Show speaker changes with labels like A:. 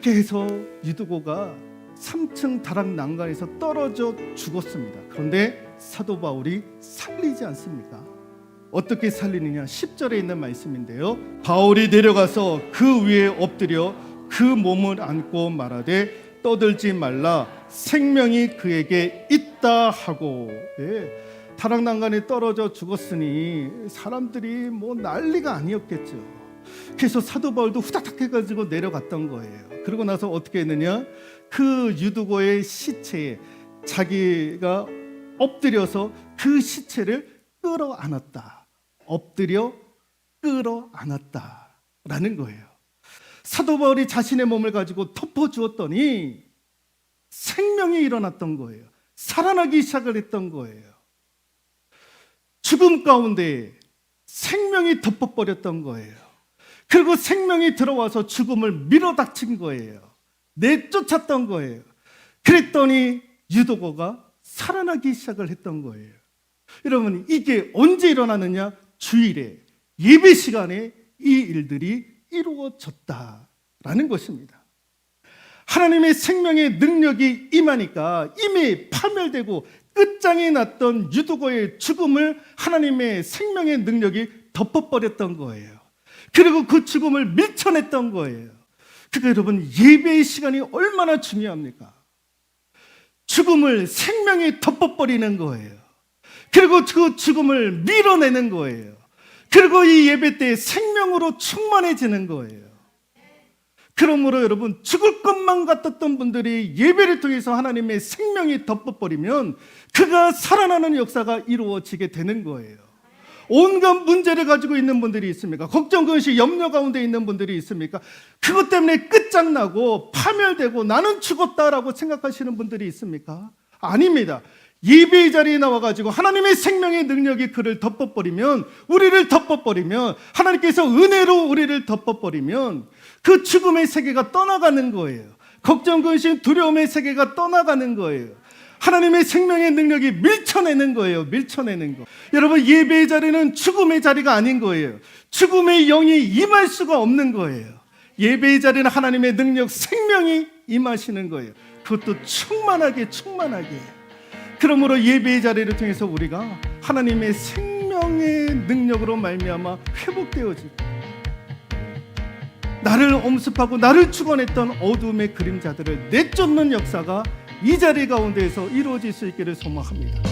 A: 그렇게 해서 유두고가 3층 다락 난간에서 떨어져 죽었습니다. 그런데 사도 바울이 살리지 않습니까? 어떻게 살리느냐? 10절에 있는 말씀인데요. 바울이 내려가서 그 위에 엎드려 그 몸을 안고 말하되 떠들지 말라 생명이 그에게 있다 하고 예. 다락 난간에 떨어져 죽었으니 사람들이 뭐 난리가 아니었겠죠. 그래서 사도 바울도 후다닥 해가지고 내려갔던 거예요. 그러고 나서 어떻게 했느냐? 그 유두고의 시체에 자기가 엎드려서 그 시체를 끌어안았다. 엎드려 끌어안았다라는 거예요. 사도 바울이 자신의 몸을 가지고 덮어 주었더니 생명이 일어났던 거예요. 살아나기 시작을 했던 거예요. 죽음 가운데 생명이 덮어버렸던 거예요. 그리고 생명이 들어와서 죽음을 밀어닥친 거예요. 내쫓았던 거예요. 그랬더니 유도고가 살아나기 시작을 했던 거예요. 여러분, 이게 언제 일어나느냐? 주일에, 예배 시간에 이 일들이 이루어졌다라는 것입니다. 하나님의 생명의 능력이 임하니까 이미 파멸되고 끝장이 났던 유두고의 죽음을 하나님의 생명의 능력이 덮어버렸던 거예요. 그리고 그 죽음을 밀쳐냈던 거예요. 그러니까 여러분 예배의 시간이 얼마나 중요합니까? 죽음을 생명이 덮어버리는 거예요. 그리고 그 죽음을 밀어내는 거예요. 그리고 이 예배 때 생명으로 충만해지는 거예요. 그러므로 여러분 죽을 것만 같았던 분들이 예배를 통해서 하나님의 생명이 덮어버리면 그가 살아나는 역사가 이루어지게 되는 거예요. 온갖 문제를 가지고 있는 분들이 있습니까? 걱정, 근심, 염려 가운데 있는 분들이 있습니까? 그것 때문에 끝장나고 파멸되고 나는 죽었다라고 생각하시는 분들이 있습니까? 아닙니다. 예배의 자리에 나와가지고 하나님의 생명의 능력이 그를 덮어버리면, 우리를 덮어버리면, 하나님께서 은혜로 우리를 덮어버리면 그 죽음의 세계가 떠나가는 거예요. 걱정, 근심, 두려움의 세계가 떠나가는 거예요. 하나님의 생명의 능력이 밀쳐내는 거예요. 밀쳐내는 거. 여러분 예배의 자리는 죽음의 자리가 아닌 거예요. 죽음의 영이 임할 수가 없는 거예요. 예배의 자리는 하나님의 능력, 생명이 임하시는 거예요. 그것도 충만하게 충만하게. 그러므로 예배의 자리를 통해서 우리가 하나님의 생명의 능력으로 말미암아 회복되어지고 나를 엄습하고 나를 축원했던 어둠의 그림자들을 내쫓는 역사가 이 자리 가운데에서 이루어질 수 있기를 소망합니다.